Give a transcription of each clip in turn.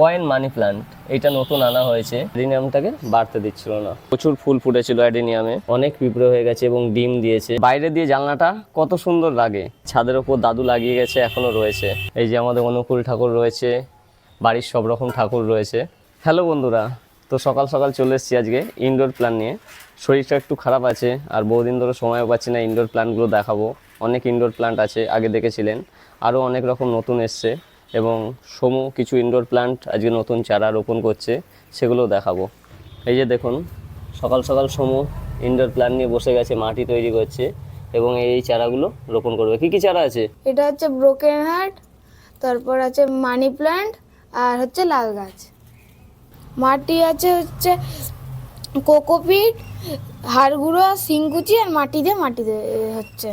Coin money plant, এটা নতুন আনা হয়েছে। অ্যাডিনিয়ামটাকে বাড়তে দিচ্ছিল না। প্রচুর ফুল ফুটেছিল অ্যাডিনিয়ামে। অনেক পিঁপড়ে হয়ে গেছে এবং ডিম দিয়েছে। বাইরে দিয়ে জানলাটা কত সুন্দর লাগে। ছাদের ওপর দাদু লাগিয়ে গেছে এখনও রয়েছে। এই যে আমাদের অনুকূল ঠাকুর রয়েছে, বাড়ির সব রকম ঠাকুর রয়েছে। হ্যালো বন্ধুরা, তো সকাল সকাল চলে এসেছি আজকে ইনডোর প্ল্যান নিয়ে। শরীরটা একটু খারাপ আছে, আর বহুদিন ধরে সময়ও পাচ্ছি না ইনডোর প্ল্যান্টগুলো দেখাবো। অনেক ইনডোর প্ল্যান্ট আছে, আগে দেখেছিলেন। আরও অনেক রকম নতুন এসছে। এবং সমু কিছু ইনডোর প্ল্যান্ট আজকে নতুন চারা রোপণ করছে, সেগুলোও দেখাবো। এই যে দেখুন, সকাল সকাল সমু ইনডোর প্ল্যান্ট নিয়ে বসে গেছে, মাটি তৈরি করছে এবং এই চারাগুলো রোপণ করবে। কি কি চারা আছে? এটা হচ্ছে ব্রোকেন হার্ট তারপর আছে মানি প্ল্যান্ট আর হচ্ছে লাল গাছ। মাটি আছে হচ্ছে কোকোপিট হাড়গুঁড়ো সিংকুচি আর মাটি দিয়ে মাটি দিয়ে হচ্ছে।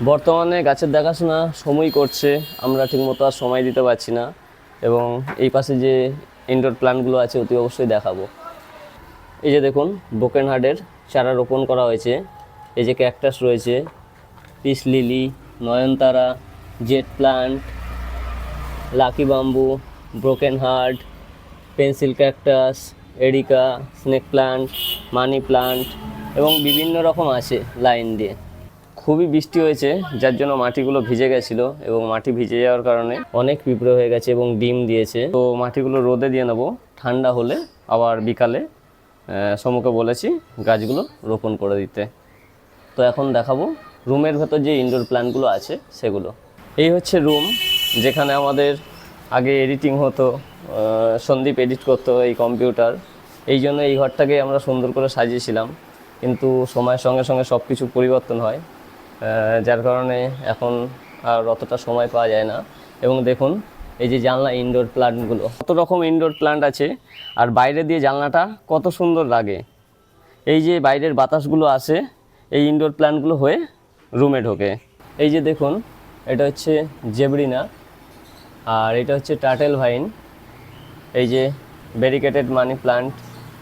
বর্তমানে গাছের দেখাশোনা সময় করছে, আমরা ঠিকমতো আর সময় দিতে পারছি না এবং এই পাশে যে ইনডোর প্ল্যান্টগুলো আছে অতি অবশ্যই দেখাবো। এই যে দেখুন বোকেন হার্ডের চারা রোপণ করা হয়েছে। এই যে ক্যাকটাস রয়েছে পিস লিলি নয়নতারা jade plant lucky bamboo broken heart pencil cactus erica snake plant money plant এবং বিভিন্ন রকম আছে লাইন দিয়ে। খুবই বৃষ্টি হয়েছে, যার জন্য মাটিগুলো ভিজে গেছিল এবং মাটি ভিজে যাওয়ার কারণে অনেক পিঁপড়ে হয়ে গেছে এবং ডিম দিয়েছে। তো মাটিগুলো রোদে দিয়ে নেব, ঠান্ডা হলে আবার বিকালে সমুকে বলেছি গাছগুলো রোপণ করে দিতে। তো এখন দেখাবো রুমের ভেতর যে ইনডোর প্ল্যান্টগুলো আছে সেগুলো। এই হচ্ছে রুম যেখানে আমাদের আগে এডিটিং হতো সন্দীপ এডিট করতো এই কম্পিউটার এই জন্য এই ঘরটাকে আমরা সুন্দর করে সাজিয়েছিলাম, কিন্তু সময়ের সঙ্গে সঙ্গে সব কিছু পরিবর্তন হয়। যার কারণে এখন আর অতটা সময় পাওয়া যায় না। এবং দেখুন, এই যে জানলা ইনডোর প্ল্যান্টগুলো কত রকম ইনডোর প্ল্যান্ট আছে, আর বাইরে দিয়ে জানলাটা কত সুন্দর লাগে। এই যে বাইরের বাতাসগুলো আসে এই ইনডোর প্ল্যান্টগুলো হয়ে রুমে ঢোকে। এই যে দেখুন, এটা হচ্ছে জেবরিনা আর এটা হচ্ছে টাটেল ভাইন এই যে ব্যারিকেটেড মানি প্লান্ট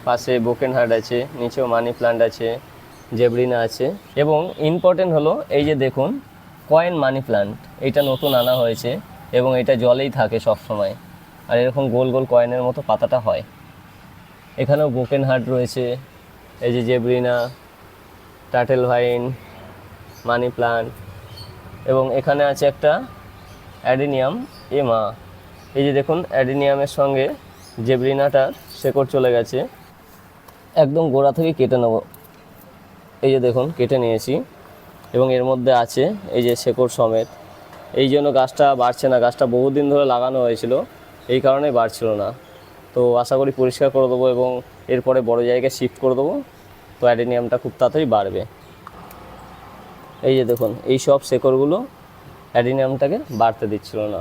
পাশে বোকেন হার্ট আছে, নিচেও মানি প্লান্ট আছে। জেবরিনা আছে। এবং ইম্পর্টেন্ট হলো, এই যে দেখুন কয়েন মানি প্লান্ট এটা নতুন আনা হয়েছে এবং এটা জলেই থাকে সব সময় আর এরকম গোল গোল কয়েনের মতো পাতাটা হয়। এখানেও বোকেন হার্ট রয়েছে, এই যে zebrina turtle vine money plant এবং এখানে আছে একটা অ্যাডিনিয়াম এমা। এই যে দেখুন, অ্যাডিনিয়ামের সঙ্গে জেবরিনাটার শেকড় চলে গেছে। একদম গোড়া থেকে কেটে নেব। এই যে দেখুন, কেটে নিয়েছি। এবং এর মধ্যে আছে এই যে শেকড় সমেত। এই জন্য গাছটা বাড়ছে না, গাছটা বহুদিন ধরে লাগানো হয়েছিল, এই কারণে বাড়ছিল না। তো আশা করি পরিষ্কার করে দেবো এবং এরপরে বড় জায়গায় শিফট করে দেবো, তো অ্যাডিনিয়ামটা খুব তাড়াতাড়ি বাড়বে। এই যে দেখুন, এই সব শেকড়গুলো অ্যাডিনিয়ামটাকে বাড়তে দিচ্ছিল না।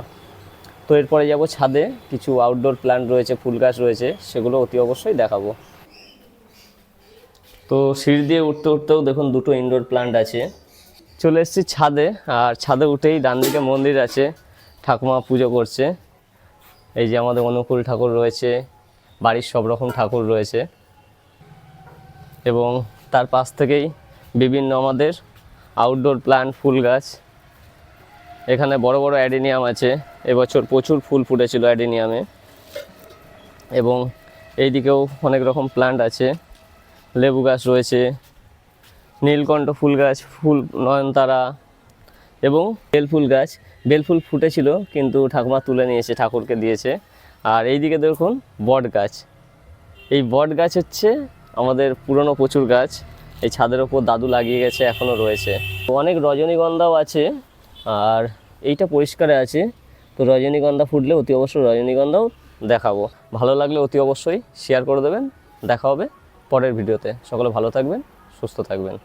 তো এরপরে যাব ছাদে, কিছু আউটডোর প্ল্যান্ট রয়েছে, ফুল গাছ রয়েছে, সেগুলো অতি অবশ্যই দেখাবো। তো সিঁড়ি দিয়ে উঠতে উঠতেও দেখুন দুটো ইনডোর প্ল্যান্ট আছে। চলে এসেছি ছাদে, আর ছাদে উঠেই ডান দিকে মন্দির আছে, ঠাকুমা পুজো করছে। এই যে আমাদের অনুকূল ঠাকুর রয়েছে, বাড়ির সব রকম ঠাকুর রয়েছে। এবং তার পাশ থেকেই বিভিন্ন আমাদের আউটডোর প্ল্যান্ট ফুল গাছ। এখানে বড় বড় অ্যাডিনিয়াম আছে, এবছর প্রচুর ফুল ফুটেছিল অ্যাডিনিয়ামে। এবং এইদিকেও অনেক রকম প্ল্যান্ট আছে। লেবু গাছ রয়েছে, নীলকণ্ঠ ফুল গাছ, ফুল নয়নতারা এবং বেলফুল গাছ। বেলফুল ফুটেছিল কিন্তু ঠাকুমা তুলে নিয়েছে, ঠাকুরকে দিয়েছে। আর এইদিকে দেখুন বট গাছ। এই বট গাছ হচ্ছে আমাদের পুরনো প্রচুর গাছ। এই ছাদের ওপর দাদু লাগিয়ে গেছে, এখনও রয়েছে। অনেক রজনীগন্ধাও আছে, আর এইটা পরিষ্কারে আছে। তো রজনীগন্ধা ফুটলে অতি অবশ্যই রজনীগন্ধাও দেখাবো। ভালো লাগলে অতি অবশ্যই শেয়ার করে দেবেন। দেখা হবে পরের ভিডিওতে। সকলে ভালো থাকবেন সুস্থ থাকবেন।